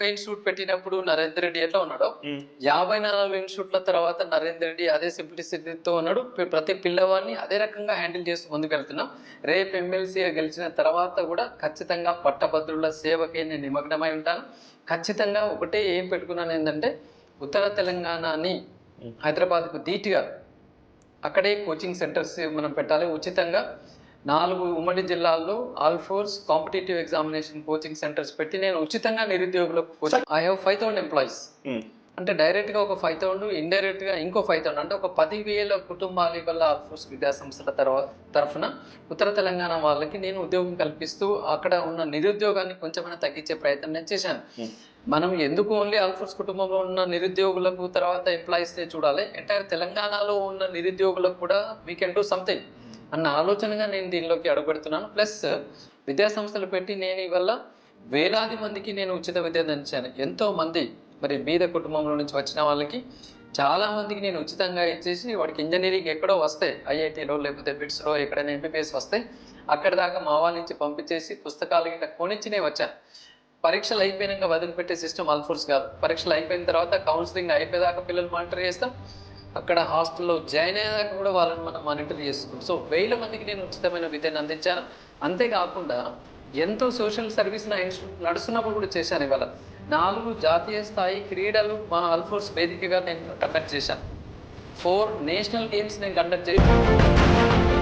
ఒక్క ఇన్స్టిట్యూట్ పెట్టినప్పుడు నరేందర్ రెడ్డి ఎట్లా ఉన్నాడో. యాభై నాలుగు ఇన్స్టిట్యూట్ల తర్వాత నరేందర్ రెడ్డి అదే సింప్లిసిటీతో ఉన్నాడు. ప్ర- ప్రతి పిల్లవాడిని అదే రకంగా హ్యాండిల్ చేస్తూ ముందుకు వెళ్తున్నాం. రేపు ఎమ్మెల్సీగా గెలిచిన తర్వాత కూడా ఖచ్చితంగా పట్టభద్రుల సేవకే నేను నిమగ్నమై ఉంటాను. ఖచ్చితంగా ఒకటే ఏం పెట్టుకున్నాను ఏంటంటే ఉత్తర తెలంగాణని హైదరాబాద్కు ధీటుగా అక్కడే కోచింగ్ సెంటర్స్ మనం పెట్టాలి. ఉచితంగా నాలుగు ఉమ్మడి జిల్లాల్లో all force competitive examination coaching centres పెట్టి నేను ఉచితంగా నిరుద్యోగులకు coaching I have five thousand employees. అంటే డైరెక్ట్గా ఒక ఫైవ్ థౌసండ్ ఇండైరెక్ట్గా ఇంకో ఫైవ్ థౌసండ్ అంటే ఒక పదివేల కుటుంబాల వల్ల ఆల్ ఫోర్స్ విద్యా సంస్థల తర్వాత తరఫున ఉత్తర తెలంగాణ వాళ్ళకి నేను ఉద్యోగం కల్పిస్తూ అక్కడ ఉన్న నిరుద్యోగాన్ని కొంచెమైనా తగ్గించే ప్రయత్నం నేను చేశాను. Hmm. మనం ఎందుకు ఓన్లీ ఆల్ఫోర్స్ కుటుంబంలో ఉన్న నిరుద్యోగులకు తర్వాత ఎంప్లాయీస్ చూడాలి? ఎంటైర్ తెలంగాణలో ఉన్న నిరుద్యోగులకు కూడా వీ కెన్ డూ సంథింగ్ అన్న ఆలోచనగా నేను దీనిలోకి అడుగుపెడుతున్నాను. ప్లస్ విద్యా సంస్థలు పెట్టి నేను ఇవల్ల వేలాది మందికి నేను ఉచిత విద్య అందించాను. ఎంతో మంది మరి బీద కుటుంబంలో నుంచి వచ్చిన వాళ్ళకి చాలా మందికి నేను ఉచితంగా ఇచ్చేసి వాడికి ఇంజనీరింగ్ ఎక్కడో వస్తాయి ఐఐటీలో లేకపోతే బిట్స్లో ఎక్కడైనా ఎంపీపీఎస్ వస్తాయి అక్కడ దాకా మా వాళ్ళ నుంచి పంపించేసి పుస్తకాలు గిట్ట కొనిచ్చినే వచ్చాను పరీక్షలు అయిపోయినాక వదిలిపెట్టే సిస్టమ్ అల్ఫోర్స్ కాదు. పరీక్షలు అయిపోయిన తర్వాత కౌన్సిలింగ్ అయిపోయేదాకా పిల్లలు మానిటర్ చేస్తాం. అక్కడ హాస్టల్లో జాయిన్ అయ్యేదాకా కూడా వాళ్ళని మనం మానిటర్ చేస్తున్నాం. సో వేల మందికి నేను ఉచితమైన విద్యను అందించాను. అంతేకాకుండా ఎంతో సోషల్ సర్వీస్ నా ఇన్స్టిట్యూట్ నడుస్తున్నప్పుడు కూడా చేశాను ఇవాళ. నాలుగు జాతీయ స్థాయి క్రీడలు మా అల్ఫోర్స్ వేదికగా నేను కండక్ట్ చేశాను. ఫోర్ నేషనల్ గేమ్స్ నేను కండక్ట్ చేశాను.